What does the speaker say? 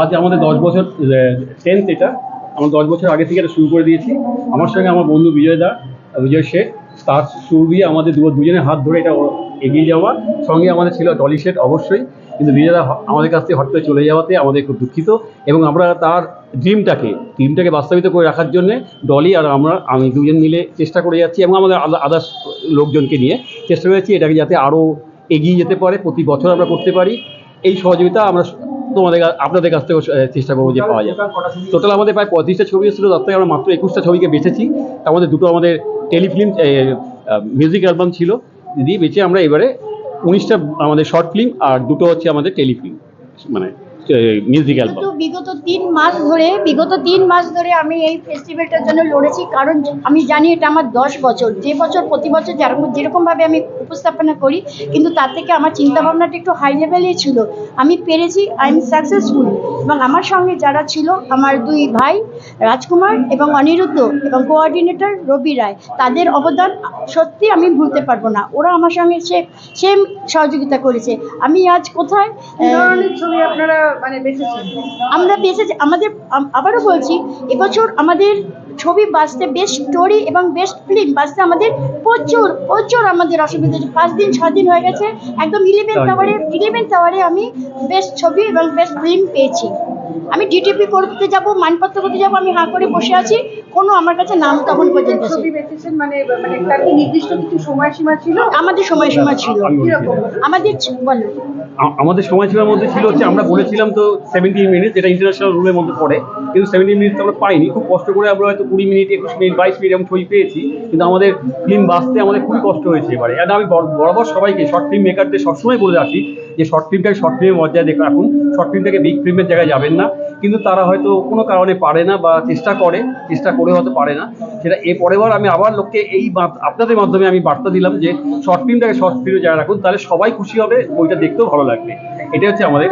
আজ আমাদের দশ বছর টেন্থ এটা। আমরা দশ বছর আগে থেকে এটা শুরু করে দিয়েছি। আমার সঙ্গে আমার বন্ধু বিজয় দা, বিজয় শেখ তার শুরু দিয়ে আমাদের দু দুজনের হাত ধরে এটা এগিয়ে যাওয়া। সঙ্গে আমাদের ছিল ডলি শেট অবশ্যই। কিন্তু বিজয়দা আমাদের কাছ থেকে হঠাৎ চলে যাওয়াতে আমাদের খুব দুঃখিত। এবং আমরা তার ড্রিমটাকে ড্রিমটাকে বাস্তবিত করে রাখার জন্য ডলি আর আমরা, আমি দুজন মিলে চেষ্টা করে যাচ্ছি এবং আমাদের আদার্স লোকজনকে নিয়ে চেষ্টা করে যাচ্ছি এটাকে যাতে আরও এগিয়ে যেতে পারে। প্রতি বছর আমরা করতে পারি। এই সহযোগিতা আমরা তোমাদের আপনাদের কাছ থেকে চেষ্টা করব যে পাওয়া যায় টোটাল আমাদের প্রায় পঁয়ত্রিশটা ছবি এসেছিল, তার থেকে আমরা মাত্র একুশটা ছবিকে বেঁচেছি তার মধ্যে দুটো আমাদের টেলিফিল্ম মিউজিক অ্যালবাম ছিল। দিয়ে বেঁচে আমরা এবারে উনিশটা আমাদের শর্ট ফিল্ম আর দুটো হচ্ছে আমাদের টেলিফিল্ম। মানে মিউজিক অ্যালবাম বিগত তিন মাস ধরে, বিগত তিন মাস ধরে আমি এই ফেস্টিভ্যালটার জন্য লড়েছি, কারণ আমি জানি এটা আমার দশ বছর। যে বছর প্রতি বছর যেরকম যেরকমভাবে আমি উপস্থাপনা করি, কিন্তু তার থেকে আমার চিন্তা ভাবনাটা একটু হাই লেভেলেই ছিল। আমি পেরেছি আই এম সাকসেসফুল এবং আমার সঙ্গে যারা ছিল আমার দুই ভাই রাজকুমার এবং অনিরুদ্ধ এবং কোঅর্ডিনেটর রবি রায় তাদের অবদান সত্যি আমি ভুলতে পারব না। ওরা আমার সঙ্গে সে সেম সহযোগিতা করেছে। আমি আজ কোথায় ছবি আপনারা মানে বেঁচেছি আমরা বেঁচেছি আমাদের আবারও বলছি এবছর আমাদের ছবি বাঁচতে বেস্ট স্টোরি এবং বেস্ট ফিল্ম বাঁচতে আমাদের প্রচুর প্রচুর আমাদের অসুবিধা হচ্ছে। পাঁচ দিন ছ দিন হয়ে গেছে। একদম ইলেভেন টাওয়ারে ইলেভেন টাওয়ারে আমি বেস্ট ছবি এবং বেস্ট ফিল্ম পেয়েছি। আমি ডিটিপি করতে যাব মানপত্র করতে যাব আমি হাঁ করে বসে আছি। কোনো আমার কাছে নাম তখন পর্যন্ত। ছবি বেছেছেন মানে মানে তার কি নির্দিষ্ট কিছু সময়সীমা ছিল? আমাদের সময়সীমা ছিল। আমাদের বলো আমাদের সময়সীমার মধ্যে ছিল হচ্ছে আমরা বলেছিলাম তো সেভেন্টি মিনিট যেটা ইন্টারন্যাশনাল রুলের মধ্যে পড়ে। কিন্তু সেভেন্টি মিনিট আমরা পাইনি। খুব কষ্ট করে আমরা হয়তো কুড়ি মিনিট একুশ মিনিট বাইশ মিনিট এরকম ছবি পেয়েছি। কিন্তু আমাদের ফিল্ম বাঁচতে আমাদের খুবই কষ্ট হয়েছে এবারে। আমি বরাবর সবাইকে শর্ট ফিল্ম মেকারদের সবসময় বলে রাখি যে শর্ট ফিল্মটাকে শর্ট ফিল্মের মর্যাদা দেখে রাখুন শর্ট ফিল্মটাকে বিগ ফিল্মের জায়গায় যাবেন না। কিন্তু তারা হয়তো কোনো কারণে পারে না বা চেষ্টা করে চেষ্টা করে হয়তো পারে না। সেটা এ পরেরবার আমি আবার লোককে এই আপনাদের মাধ্যমে আমি বার্তা দিলাম যে শর্ট ফিল্মটাকে শর্ট ফিল্মে জায়গায় রাখুন, তাহলে সবাই খুশি হবে, বইটা দেখতেও ভালো লাগবে। এটা হচ্ছে আমাদের